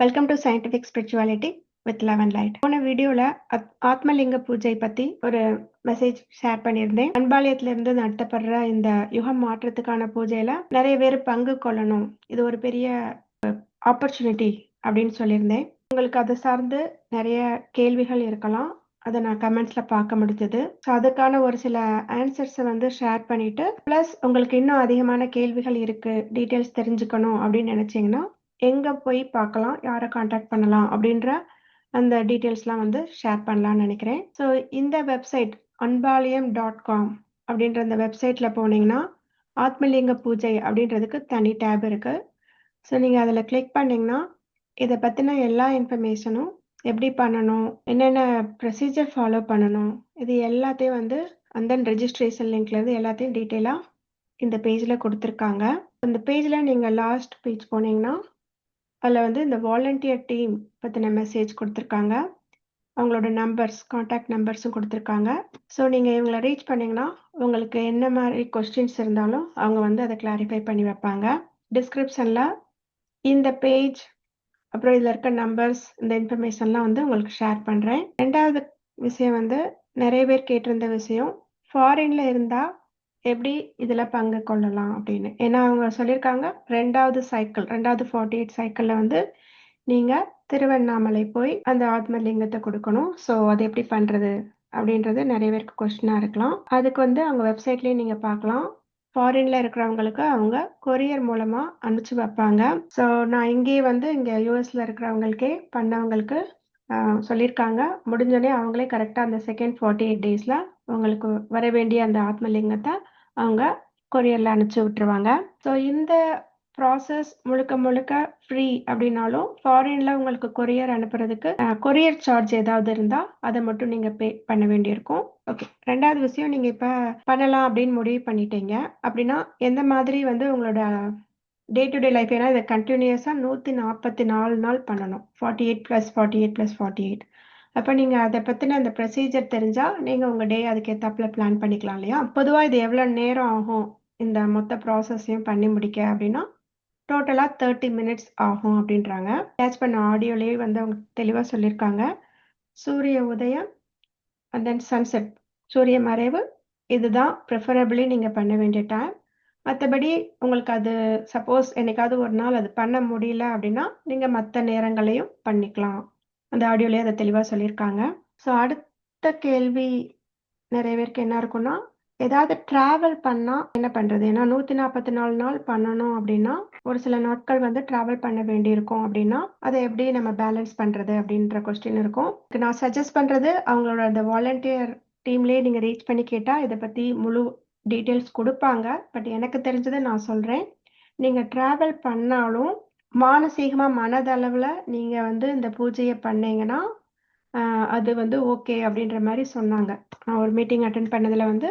Welcome to scientific spirituality with eleven light போன வீடியோல ஆத்மலிங்க பூஜை பத்தி ஒரு மெசேஜ் ஷேர் பண்ணியிருந்தேன். அன்பாலயத்துல இருந்து நடத்தப்படுற இந்த யுகம் மாற்றத்துக்கான பூஜையில நிறைய பேர் பங்கு கொள்ளணும். இது ஒரு பெரிய ஆப்பர்ச்சுனிட்டி அப்படின்னு சொல்லியிருந்தேன். உங்களுக்கு அதை சார்ந்து நிறைய கேள்விகள் இருக்கலாம். அதை நான் கமெண்ட்ஸ்ல பார்க்க முடிஞ்சது. ஸோ அதுக்கான ஒரு சில ஆன்சர்ஸை வந்து ஷேர் பண்ணிட்டு ப்ளஸ் உங்களுக்கு இன்னும் அதிகமான கேள்விகள் இருக்கு டீட்டெயில்ஸ் தெரிஞ்சுக்கணும் அப்படின்னு நினைச்சீங்கன்னா எங்கே போய் பார்க்கலாம் யாரை காண்டாக்ட் பண்ணலாம் அப்படின்ற அந்த டீட்டெயில்ஸ்லாம் வந்து ஷேர் பண்ணலாம்னு நினைக்கிறேன். ஸோ இந்த வெப்சைட் அன்பாலயம் டாட் காம் அப்படின்ற அந்த வெப்சைட்டில் போனீங்கன்னா ஆத்மலிங்க பூஜை அப்படின்றதுக்கு தனி டேப் இருக்குது ஸோ நீங்கள் அதில் கிளிக் பண்ணிங்கன்னா இதை பற்றின எல்லா இன்ஃபர்மேஷனும் எப்படி பண்ணணும் என்னென்ன ப்ரொசீஜர் ஃபாலோ பண்ணணும் இது எல்லாத்தையும் வந்து அந்த ரெஜிஸ்ட்ரேஷன் லிங்க்லேருந்து எல்லாத்தையும் டீட்டெயிலாக இந்த பேஜில் கொடுத்துருக்காங்க. அந்த பேஜில் நீங்கள் லாஸ்ட் பேஜ் போனீங்கன்னா அதில் வந்து இந்த வாலண்டியர் டீம் பற்றின மெசேஜ் கொடுத்துருக்காங்க. அவங்களோட நம்பர்ஸ் காண்டாக்ட் நம்பர்ஸும் கொடுத்துருக்காங்க. ஸோ நீங்கள் இவங்களை ரீச் பண்ணிங்கன்னா உங்களுக்கு என்ன மாதிரி கொஸ்டின்ஸ் இருந்தாலும் அவங்க வந்து அதை கிளாரிஃபை பண்ணி வைப்பாங்க. டிஸ்கிரிப்ஷனில் இந்த பேஜ் அப்புறம் இதில் இருக்க நம்பர்ஸ் இந்த இன்ஃபர்மேஷன்லாம் வந்து உங்களுக்கு ஷேர் பண்ணுறேன் ரெண்டாவது விஷயம் வந்து நிறைய பேர் கேட்டிருந்த விஷயம் ஃபாரின்ல இருந்தால் எப்படி இதில் பங்கு கொள்ளலாம் அப்படின்னு. ஏன்னா அவங்க சொல்லியிருக்காங்க ரெண்டாவது சைக்கிள் ரெண்டாவது ஃபார்ட்டி எயிட் சைக்கிளில் வந்து நீங்கள் திருவண்ணாமலை போய் அந்த ஆத்மலிங்கத்தை கொடுக்கணும். ஸோ அது எப்படி பண்ணுறது அப்படின்றது நிறைய பேருக்கு கொஸ்டினாக இருக்கலாம். அதுக்கு வந்து அவங்க வெப்சைட்லேயும் நீங்கள் பார்க்கலாம். ஃபாரின்ல இருக்கிறவங்களுக்கு அவங்க கொரியர் மூலமா அனுப்பிச்சு வைப்பாங்க. ஸோ நான் இங்கேயே வந்து இங்க யூஎஸ்ல இருக்கிறவங்களுக்கே பண்ணவங்களுக்கு சொல்லியிருக்காங்க. முடிஞ்சோடனே அவங்களே கரெக்டாக அந்த செகண்ட் ஃபார்ட்டி எயிட் டேஸ்ல உங்களுக்கு வர வேண்டிய அந்த ஆத்மலிங்கத்தை அவங்க கொரியரில் அனுப்பிச்சி விட்டுருவாங்க. ஸோ இந்த ப்ராசஸ் முழுக்க முழுக்க ஃப்ரீ அப்படின்னாலும் ஃபாரின்ல உங்களுக்கு கொரியர் அனுப்புறதுக்கு கொரியர் சார்ஜ் ஏதாவது இருந்தா அதை மட்டும் நீங்க பே பண்ண வேண்டியிருக்கும். ஓகே ரெண்டாவது விஷயம் நீங்க இப்ப பண்ணலாம் அப்படின்னு முடிவு பண்ணிட்டீங்க. அப்படின்னா எந்த மாதிரி வந்து உங்களோட டே டு டே லைஃப் ஏன்னா இதை கண்டினியூஸாக நூற்றி நாற்பத்தி நாலு நாள் பண்ணணும். Forty eight plus forty eight plus forty eight அப்போ நீங்கள் அதை பற்றின அந்த ப்ரொசீஜர் தெரிஞ்சால் நீங்கள் உங்கள் டே அதுக்கேற்றாப்புல பிளான் பண்ணிக்கலாம் இல்லையா? பொதுவாக இது எவ்வளோ நேரம் ஆகும்? இந்த மொத்த ப்ராசஸையும் பண்ணி முடிக்க அப்படின்னா டோட்டலாக தேர்ட்டி மினிட்ஸ் ஆகும் அப்படின்றாங்க. கேட்ச் பண்ண ஆடியோலேயே வந்து அவங்க தெளிவாக சொல்லியிருக்காங்க சூரிய உதயம் அண்ட் தென் சன்செட் சூரிய மறைவு இதுதான் ப்ரிஃபரபிளி நீங்கள் பண்ண வேண்டிய டைம் மற்றபடி உங்களுக்கு அது சப்போஸ் என்னைக்காவது ஒரு நாள் அது பண்ண முடியல அப்படின்னா நீங்கள் மற்ற நேரங்களையும் பண்ணிக்கலாம். அந்த ஆடியோலேயே அதை தெளிவாக சொல்லியிருக்காங்க ஸோ அடுத்த கேள்வி நிறைய பேருக்கு என்ன இருக்கும்னா ஏதாவது ட்ராவல் பண்ணால் என்ன பண்ணுறது ஏன்னா நூற்றி நாற்பத்தி நாலு நாள் பண்ணணும் அப்படின்னா ஒரு சில நாட்கள் வந்து ட்ராவல் பண்ண வேண்டியிருக்கும் அப்படின்னா அதை எப்படி நம்ம பேலன்ஸ் பண்ணுறது அப்படின்ற கொஸ்டின் இருக்கும். நான் சஜஸ்ட் பண்ணுறது அவங்களோட அந்த வாலண்டியர் டீம்லேயே நீங்கள் ரீச் பண்ணி கேட்டால் இதை பற்றி முழு டீட்டெயில்ஸ் கொடுப்பாங்க. பட் எனக்கு தெரிஞ்சதை நான் சொல்கிறேன் நீங்கள் ட்ராவல் பண்ணாலும் மானசீகமாக மனதளவில் நீங்கள் வந்து இந்த பூஜையை பண்ணீங்கன்னா ஆஹ் அது வந்து ஓகே அப்படின்ற மாதிரி சொன்னாங்க. நான் ஒரு மீட்டிங் அட்டன் பண்ணதில் வந்து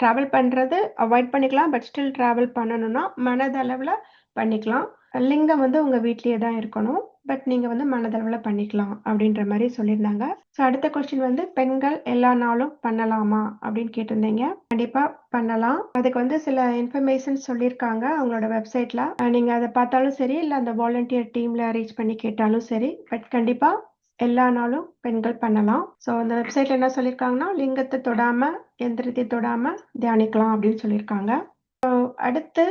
ட்ராவல் பண்ணுறது அவாய்ட் பண்ணிக்கலாம் பட் ஸ்டில் ட்ராவல் பண்ணணும்னா மனதளவில் பண்ணிக்கலாம். லிங்கம் வந்து உங்கள் வீட்லயே தான் இருக்கணும். பட் நீங்கள் வந்து மனதளவில் பண்ணிக்கலாம் அப்படின்ற மாதிரி சொல்லியிருந்தாங்க. ஸோ அடுத்த கொஸ்டின் வந்து பெண்கள் எல்லா நாளும் பண்ணலாமா அப்படின்னு கேட்டிருந்தீங்க. கண்டிப்பாக பண்ணலாம். அதுக்கு வந்து சில இன்ஃபர்மேஷன் சொல்லியிருக்காங்க அவங்களோட வெப்சைட்டில் நீங்கள் அதை பார்த்தாலும் சரி இல்லை அந்த வாலண்டியர் டீமில் ரீச் பண்ணி கேட்டாலும் சரி. பட் கண்டிப்பாக எல்லா நாளும் பெண்கள் பண்ணலாம். ஸோ அந்த வெப்சைட்ல என்ன சொல்லியிருக்காங்கன்னா லிங்கத்தை தொடாம எந்திரத்தை தொடாம தியானிக்கலாம் அப்படின்னு சொல்லியிருக்காங்க. அடுத்து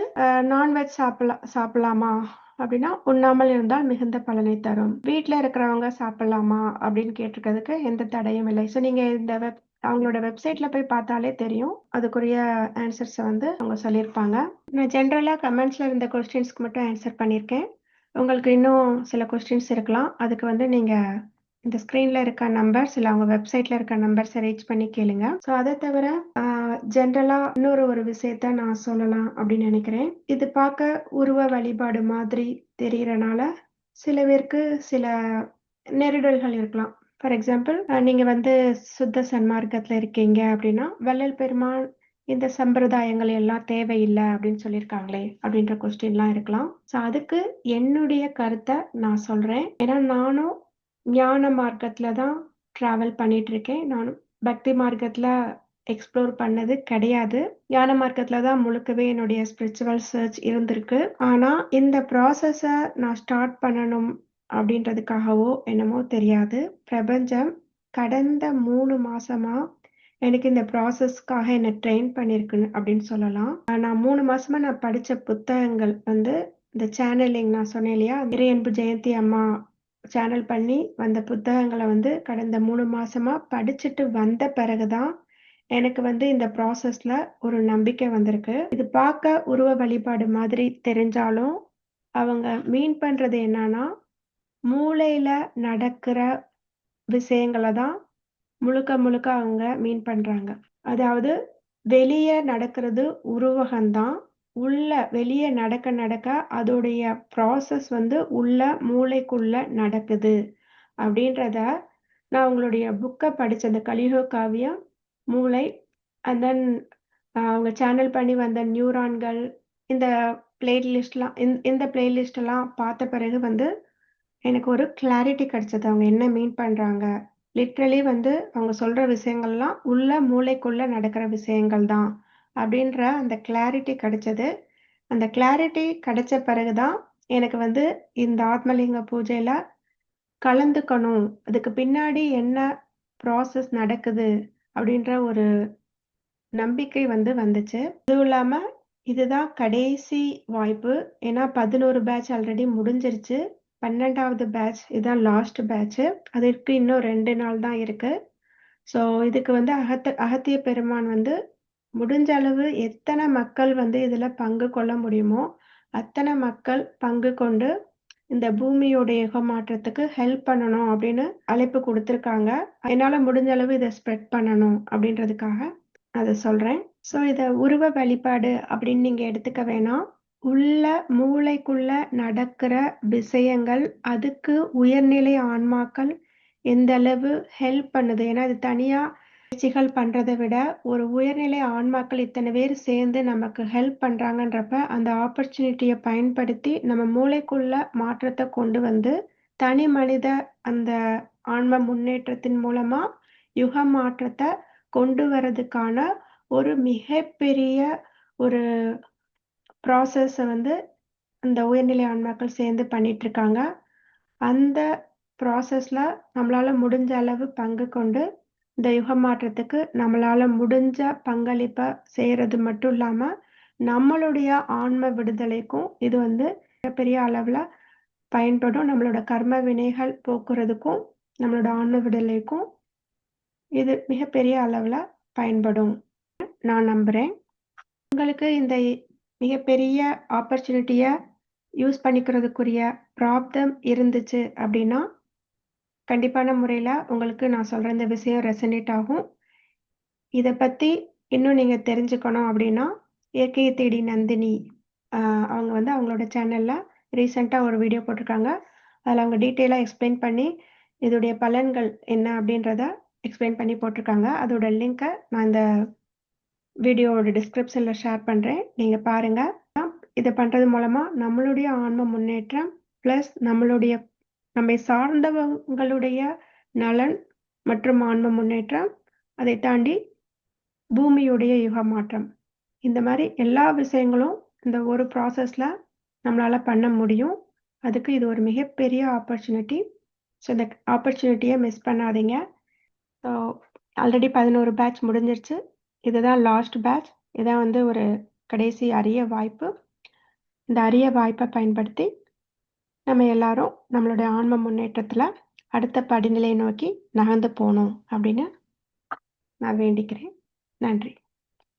நான்வெஜ் சாப்பிடலாம் சாப்பிடலாமா அப்படின்னா உண்ணாமல் இருந்தால் மிகுந்த பலனை தரும். வீட்டில் இருக்கிறவங்க சாப்பிடலாமா அப்படின்னு கேட்டிருக்கிறதுக்கு எந்த தடையும் இல்லை. ஸோ நீங்க இந்த வெப் அவங்களோட வெப்சைட்ல போய் பார்த்தாலே தெரியும். அதுக்குரிய ஆன்சர்ஸை வந்து அவங்க சொல்லியிருப்பாங்க. நான் ஜென்ரலாக கமெண்ட்ஸ்ல இருந்த கொஸ்டின்ஸ்க்கு மட்டும் ஆன்சர் பண்ணியிருக்கேன். உங்களுக்கு இன்னும் சில கொஸ்டின்ஸ் இருக்கலாம். அதுக்கு வந்து நீங்க இந்த ஸ்க்ரீனில் இருக்க நம்பர்ஸ் இல்லை அவங்க வெப்சைட்ல இருக்க நம்பர்ஸை ரீச் பண்ணி கேளுங்க. ஸோ அதை தவிர ஜென்ரலா இன்னொரு ஒரு விஷயத்த நான் சொல்லலாம் அப்படின்னு நினைக்கிறேன். இது பார்க்க உருவ வழிபாடு மாதிரி தெரியறனால சில பேருக்கு சில நெருடல்கள் இருக்கலாம். ஃபார் எக்ஸாம்பிள் நீங்க வந்து சுத்த சன்மார்க்கத்துல இருக்கீங்க அப்படின்னா வள்ளல் பெருமாள் இந்த சம்பிரதாயங்கள் எல்லாம் தேவையில்லை அப்படின்னு சொல்லியிருக்காங்களே அப்படின்ற கொஸ்டின்லாம் இருக்கலாம். ஸோ அதுக்கு என்னுடைய கருத்தை நான் சொல்றேன். ஏன்னா நானும் ஞான மார்க்கத்துல தான் ட்ராவல் பண்ணிட்டு இருக்கேன். நானும் பக்தி மார்க்கத்துல எக்ஸ்ப்ளோர் பண்ணது கிடையாது ஞான மார்க்கத்துல தான் முழுக்கவே என்னுடைய ஸ்பிரிச்சுவல் சர்ச் இருந்திருக்கு ஆனா இந்த ப்ராசஸை நான் ஸ்டார்ட் பண்ணணும் அப்படின்றதுக்காகவோ என்னமோ தெரியாது. பிரபஞ்சம் கடந்த மூணு மாசமா எனக்கு இந்த ப்ராசஸ்க்காக என்னை ட்ரெயின் பண்ணியிருக்குன்னு அப்படின்னு சொல்லலாம். நான் மூணு மாசமா நான் படிச்ச புத்தகங்கள் வந்து இந்த சேனலிங் நான் சொன்னேன் இல்லையா? இறையன்பு ஜெயந்தி அம்மா சேனல் பண்ணி வந்த புத்தகங்களை வந்து கடந்த மூணு மாசமா படிச்சுட்டு வந்த பிறகு தான், எனக்கு வந்து இந்த ப்ராசஸ்ல ஒரு நம்பிக்கை வந்திருக்கு. இது பார்க்க உருவ வழிபாடு மாதிரி தெரிஞ்சாலும், அவங்க மீன் பண்றது என்னன்னா, மூளையில நடக்கிற விஷயங்கள தான் முழுக்க முழுக்க அவங்க மீன் பண்றாங்க. அதாவது வெளியே நடக்கிறது உருவகம்தான் உள்ள வெளியே நடக்க நடக்க அதோடைய ப்ராசஸ் வந்து உள்ள மூளைக்குள்ள நடக்குது. அப்படின்றத நான் உங்களுடைய புக்கை படித்த இந்த கலியுக காவியம், மூளை அண்ட் தென் அவங்க சேனல் பண்ணி வந்த நியூரான்கள் இந்த பிளேலிஸ்ட்லாம் இந்த பிளேலிஸ்டெல்லாம் பார்த்த பிறகு வந்து எனக்கு ஒரு கிளாரிட்டி கிடைச்சது. அவங்க என்ன மீன் பண்ணுறாங்க லிட்ரலி வந்து அவங்க சொல்கிற விஷயங்கள்லாம் உள்ள மூளைக்குள்ள நடக்கிற விஷயங்கள் தான். அப்படின்ற அந்த கிளாரிட்டி கிடைச்சது. அந்த கிளாரிட்டி கிடைச்ச பிறகு தான் எனக்கு வந்து இந்த ஆத்மலிங்க பூஜையில் கலந்துக்கணும். அதுக்கு பின்னாடி என்ன ப்ராசஸ் நடக்குது அப்படின்ற ஒரு நம்பிக்கை வந்து வந்துச்சு. அதுவும் இல்லாம இதுதான் கடைசி வாய்ப்பு. ஏன்னா 11 பேட்ச் ஆல்ரெடி முடிஞ்சிருச்சு. 12வது பேட்ச் இதுதான் லாஸ்ட் பேட்ச்சு. அதற்கு இன்னும் ரெண்டு நாள் தான் இருக்கு. ஸோ இதுக்கு வந்து அகத்த அகத்திய பெருமான் வந்து முடிஞ்ச அளவு எத்தனை மக்கள் வந்து இதுல பங்கு கொள்ள முடியுமோ, அத்தனை மக்கள் பங்கு கொண்டு இந்த பூமியோட யுகமாற்றத்துக்கு ஹெல்ப் பண்ணணும் அப்படின்னு அழைப்பு கொடுத்துருக்காங்க என்னால முடிஞ்ச அளவு இதை ஸ்ப்ரெட் பண்ணணும் அப்படின்றதுக்காக அதை சொல்றேன். ஸோ இத உருவ வழிபாடு அப்படின்னு நீங்க எடுத்துக்க வேணாம். உள்ள மூளைக்குள்ள நடக்கிற விஷயங்கள், அதுக்கு உயர்நிலை ஆன்மாக்கள் எந்த அளவு ஹெல்ப் பண்ணுது. ஏன்னா இது தனியா முயற்சிகள் பண்றத விட, ஒரு உயர்நிலை ஆன்மாக்கள் இத்தனை பேர் சேர்ந்து நமக்கு ஹெல்ப் பண்றாங்கன்றப்ப, அந்த ஆப்பர்ச்சுனிட்டியை பயன்படுத்தி நம்ம மூளைக்குள்ள மாற்றத்தை கொண்டு வந்து, தனி மனித அந்த ஆன்ம முன்னேற்றத்தின் மூலமா யுக மாற்றத்தை கொண்டு வரதுக்கான ஒரு மிகப்பெரிய ஒரு ப்ராசஸை வந்து இந்த உயர்நிலை ஆன்மாக்கள் சேர்ந்து பண்ணிட்டுருக்காங்க. அந்த ப்ராசஸ்ல நம்மளால முடிஞ்ச அளவு பங்கு கொண்டு, இந்த யுக மாற்றத்துக்கு நம்மளால முடிஞ்ச பங்களிப்பை செய்யறது மட்டும் இல்லாம, நம்மளுடைய ஆன்ம விடுதலைக்கும் இது வந்து மிகப்பெரிய அளவுல பயன்படும். நம்மளோட கர்ம வினைகள் போக்குறதுக்கும், நம்மளோட ஆன்ம விடுதலைக்கும் இது மிகப்பெரிய அளவுல பயன்படும். நான் நம்புறேன். உங்களுக்கு இந்த மிகப்பெரிய ஆப்பர்ச்சுனிட்டிய யூஸ் பண்ணிக்கிறதுக்குரிய ப்ராப்ளம் இருந்துச்சு அப்படின்னா, கண்டிப்பான முறையில் உங்களுக்கு நான் சொல்கிற இந்த விஷயம் ரெசனேட் ஆகும். இதை பற்றி இன்னும் நீங்கள் தெரிஞ்சுக்கணும் அப்படின்னா, இயற்கையை தேடி நந்தினி அவங்க வந்து அவங்களோட சேனலில் ரீசெண்டாக ஒரு வீடியோ போட்டிருக்காங்க. அதில் அவங்க டீட்டெயிலாக எக்ஸ்பிளைன் பண்ணி, இதோடைய பலன்கள் என்ன அப்படின்றத எக்ஸ்பிளைன் பண்ணி போட்டிருக்காங்க. அதோட லிங்கை நான் இந்த வீடியோவோட டிஸ்கிரிப்ஷனில் ஷேர் பண்ணுறேன் நீங்கள் பாருங்கள் இதை பண்ணுறது மூலமாக நம்மளுடைய ஆன்ம முன்னேற்றம், ப்ளஸ் நம்மளுடைய நம்மை சார்ந்தவங்களுடைய நலன் மற்றும் ஆன்ம முன்னேற்றம், அதை தாண்டி பூமியுடைய யுக மாற்றம். இந்த மாதிரி எல்லா விஷயங்களும் இந்த ஒரு ப்ராசஸ்ல நம்மளால பண்ண முடியும். அதுக்கு இது ஒரு மிகப்பெரிய ஆப்பர்ச்சுனிட்டி. ஸோ இந்த ஆப்பர்ச்சுனிட்டியை மிஸ் பண்ணாதீங்க. ஸோ ஆல்ரெடி 11 பேட்ச் முடிஞ்சிருச்சு. இதுதான் லாஸ்ட் பேட்ச். இதான் வந்து ஒரு கடைசி அரிய வாய்ப்பு. இந்த அரிய வாய்ப்பை பயன்படுத்தி, நம்ம எல்லாரும் நம்மளுடைய ஆன்ம முன்னேற்றத்துல அடுத்த படிநிலையை நோக்கி நகர்ந்து போகணும் அப்படின்னு நான் வேண்டிக்கிறேன். நன்றி.